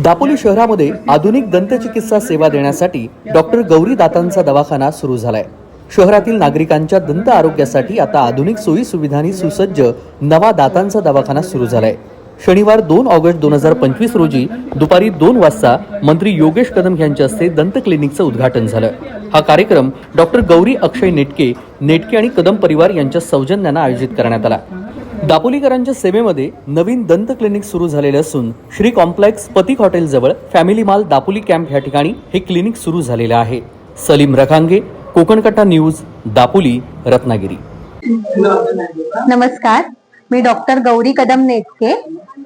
दापोली शहरामध्ये आधुनिक दंतचिकित्सा सेवा देण्यासाठी डॉक्टर गौरी दातांचा दवाखाना सुरू झालाय. शहरातील नागरिकांच्या दंत आरोग्यासाठी आता आधुनिक सोयी सुविधांनी सुसज्ज नवा दातांचा दवाखाना सुरू झालाय. शनिवार दोन ऑगस्ट दोन हजार पंचवीस रोजी दुपारी दोन वाजता मंत्री योगेश कदम यांच्या हस्ते दंत क्लिनिकचं उद्घाटन झालं. हा कार्यक्रम डॉक्टर गौरी अक्षय नेटके नेटके आणि कदम परिवार यांच्या सौजन्यानं आयोजित करण्यात आला. दापोलीकरांच्या सेवेमध्ये नवीन दंत क्लिनिक सुरू झालेले असून श्री कॉम्प्लेक्स पतिक हॉटेलजवळ फॅमिली माल दापोली कॅम्प या ठिकाणी हे क्लिनिक सुरू झालेलं आहे. सलीम रखांगे कोकणकट्टा न्यूज दापोली रत्नागिरी. नमस्कार. मी डॉक्टर गौरी कदम नेटके.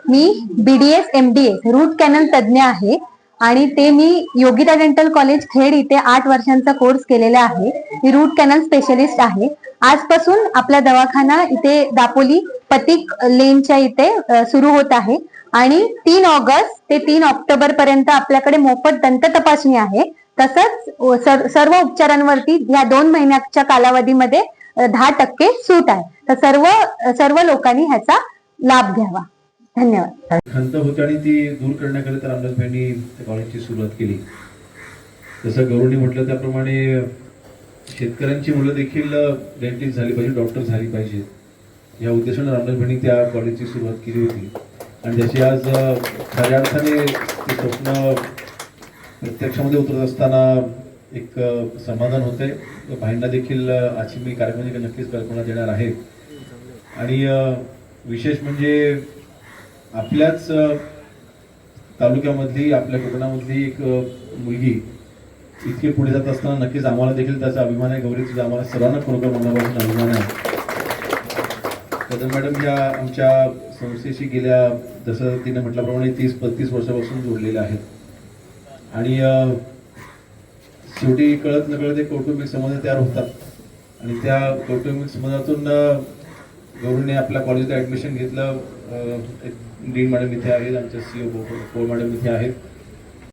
मी बीडीएस ए रूट कॅनल तज्ज्ञ आहे आणि ते मी योगिता डेंटल कॉलेज खेड इथे आठ वर्षांचा कोर्स केलेला आहे. मी रूट कॅनल स्पेशलिस्ट आहे. आजपासून आपला दवाखाना इथे दापोली पतिक लेनच्या इथे सुरू होत आहे. आणि तीन ऑगस्ट ते तीन ऑक्टोबर पर्यंत आपल्याकडे मोफत दंत तपासणी आहे. तसंच सर्व उपचारांवरती या दोन महिन्याच्या कालावधीमध्ये दहा टक्के सूट आहे. तर सर्व सर्व लोकांनी ह्याचा लाभ घ्यावा. धन्यवाद. खंत होती आणि ती दूर करण्याकरिता रामदासभाईंनी त्या कॉलेजची सुरुवात केली. जसं गौरवनी म्हटलं त्याप्रमाणे शेतकऱ्यांची मुलं देखील डेंटिस्ट झाली पाहिजे डॉक्टर झाली पाहिजेत या उद्देशाने रामदासभाईंनी त्या कॉलेजची सुरुवात केली होती. आणि ज्याची आज खऱ्या अर्थाने ते स्वप्न प्रत्यक्षामध्ये उतरत असताना एक समाधान समाधान होतंय. भाईंना देखील आजची मी कार्यक्रमाची नक्कीच कल्पना देणार आहे. आणि विशेष म्हणजे आपल्याच तालुक्यामधली आपल्या कोकणामधली एक मुलगी इतके पुढे जात असताना नक्कीच आम्हाला देखील त्याचा अभिमान आहे. गौरी तुझा आम्हाला सर्वांना खरोखर मनापासून अभिमान आहे. कदम मॅडम या आमच्या संस्थेशी गेल्या जसं तिने म्हटल्याप्रमाणे तीस पस्तीस वर्षापासून जोडलेल्या आहेत. आणि शेवटी कळत नकळत एक कौटुंबिक संबंध तयार होतात. आणि त्या कौटुंबिक संबंधातून गौरीने आपल्या कॉलेजला ऍडमिशन घेतलं. एक डीन मॅडम इथे आहेत आमच्या सी ओ मॅडम इथे आहेत.